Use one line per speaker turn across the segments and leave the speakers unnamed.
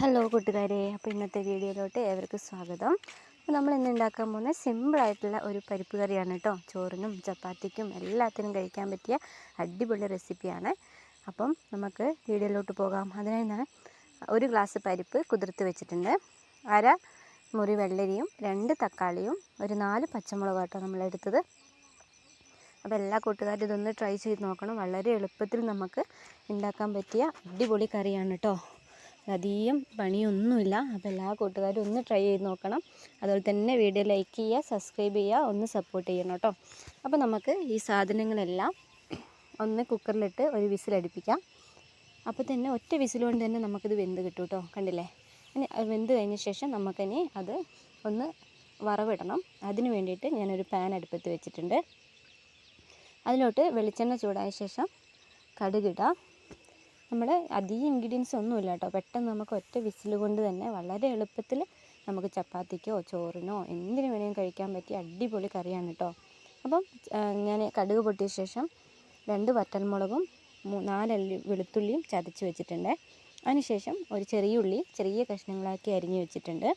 Hello കൂട്ടുകാരെ അപ്പോൾ ഇന്നത്തെ വീഡിയോയിലോട്ട് ഏവർക്കും സ്വാഗതം. അപ്പോൾ നമ്മൾ ഇന്ന് ഉണ്ടാക്കാൻ പോകുന്ന സിമ്പിളായിട്ടുള്ള ഒരു പരിപ്പ് കറിയാണ് കേട്ടോ. ചോറിനും ചപ്പാത്തിക്കും എല്ലാത്തിനും കഴിക്കാൻ പറ്റിയ അടിപൊളി റെസിപ്പിയാണ്. അപ്പം നമുക്ക് വീഡിയോയിലോട്ട് പോകാം. അതിനായി ഞാൻ ഒരു ഗ്ലാസ് പരിപ്പ് കുതിർത്ത് വെച്ചിട്ടുണ്ട്. അര മുറി വെള്ളരിയും രണ്ട് തക്കാളിയും ഒരു നാല് പച്ചമുളക് കേട്ടോ നമ്മളെടുത്തത് അപ്പോൾ എല്ലാ കൂട്ടുകാരും ഇതൊന്ന് ട്രൈ ചെയ്ത് നോക്കണം. വളരെ എളുപ്പത്തിൽ നമുക്ക് ഉണ്ടാക്കാൻ പറ്റിയ അടിപൊളി കറിയാണ് കേട്ടോ. അധികം പണിയൊന്നുമില്ല. അപ്പോൾ എല്ലാ കൂട്ടുകാരും ഒന്ന് ട്രൈ ചെയ്ത് നോക്കണം. അതുപോലെ തന്നെ വീഡിയോ ലൈക്ക് ചെയ്യുക സബ്സ്ക്രൈബ് ചെയ്യുക ഒന്ന് സപ്പോർട്ട് ചെയ്യണം കേട്ടോ. അപ്പോൾ നമുക്ക് ഈ സാധനങ്ങളെല്ലാം ഒന്ന് കുക്കറിലിട്ട് ഒരു വിസിലടിപ്പിക്കാം അപ്പോൾ തന്നെ ഒറ്റ വിസിലുകൊണ്ട് തന്നെ നമുക്കിത് വെന്ത് കിട്ടും കേട്ടോ. കണ്ടില്ലേ? ഇനി വെന്ത് കഴിഞ്ഞ ശേഷം നമുക്കിനി അത് ഒന്ന് വറവിടണം. അതിന് വേണ്ടിയിട്ട് ഞാനൊരു പാൻ അടുപ്പത്ത് വെച്ചിട്ടുണ്ട്. അതിലോട്ട് വെളിച്ചെണ്ണ ചൂടായ ശേഷം കടുകിടാം നമ്മൾ അധികം ഇൻഗ്രീഡിയൻസ് ഒന്നുമില്ല കേട്ടോ. പെട്ടെന്ന് നമുക്ക് ഒറ്റ വിസിൽ കൊണ്ട് തന്നെ വളരെ എളുപ്പത്തിൽ നമുക്ക് ചപ്പാത്തിക്കോ ചോറിനോ എന്തിനു വേണമെങ്കിലും കഴിക്കാൻ പറ്റിയ അടിപൊളി കറിയാണ് കേട്ടോ അപ്പം ഞാൻ കടുക് പൊട്ടിയ ശേഷം രണ്ട് വറ്റൽമുളകും നാലല്ലി വെളുത്തുള്ളിയും ചതച്ച് വെച്ചിട്ടുണ്ട്. അതിനുശേഷം ഒരു ചെറിയ ഉള്ളി ചെറിയ കഷ്ണങ്ങളാക്കി അരിഞ്ഞ് വെച്ചിട്ടുണ്ട്.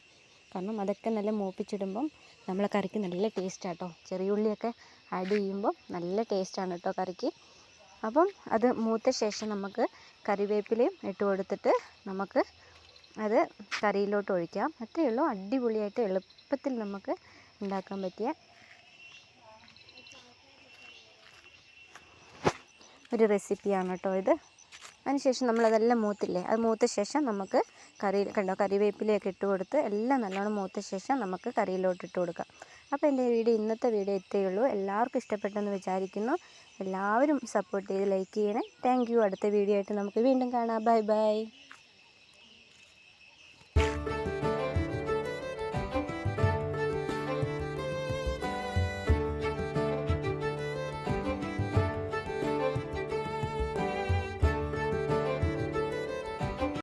കാരണം അതൊക്കെ നല്ല മൂപ്പിച്ചിടുമ്പം നമ്മളെ കറിക്ക് നല്ല ടേസ്റ്റ് ആട്ടോ ചെറിയ ഉള്ളിയൊക്കെ ആഡ് ചെയ്യുമ്പോൾ നല്ല ടേസ്റ്റാണ് കേട്ടോ കറിക്ക്. അപ്പം അത് മൂത്ത ശേഷം നമുക്ക് കറിവേപ്പിലയും ഇട്ട് കൊടുത്തിട്ട് നമുക്ക് അത് കറിയിലോട്ട് ഒഴിക്കാം. അത്രയേ ഉള്ളൂ. അടിപൊളിയായിട്ട് എളുപ്പത്തിൽ നമുക്ക് ഉണ്ടാക്കാൻ പറ്റിയ ഒരു റെസിപ്പിയാണ് കേട്ടോ ഇത്. അതിനുശേഷം നമ്മളതെല്ലാം മൂത്തില്ലേ അത് മൂത്ത ശേഷം നമുക്ക് കറി കണ്ടോ കറിവേപ്പിലയൊക്കെ ഇട്ട് കൊടുത്ത് എല്ലാം നല്ലോണം മൂത്ത ശേഷം നമുക്ക് കറിയിലോട്ട് ഇട്ട് കൊടുക്കാം. അപ്പോൾ എന്റെ വീഡിയോ ഇന്നത്തെ വീഡിയോ എത്തുകയുള്ളൂ എല്ലാവർക്കും ഇഷ്ടപ്പെട്ടെന്ന് വിചാരിക്കുന്നു. എല്ലാവരും സപ്പോർട്ട് ചെയ്ത് ലൈക്ക് ചെയ്യണേ. താങ്ക് അടുത്ത വീഡിയോ ആയിട്ട് നമുക്ക് വീണ്ടും കാണാം. Bye bye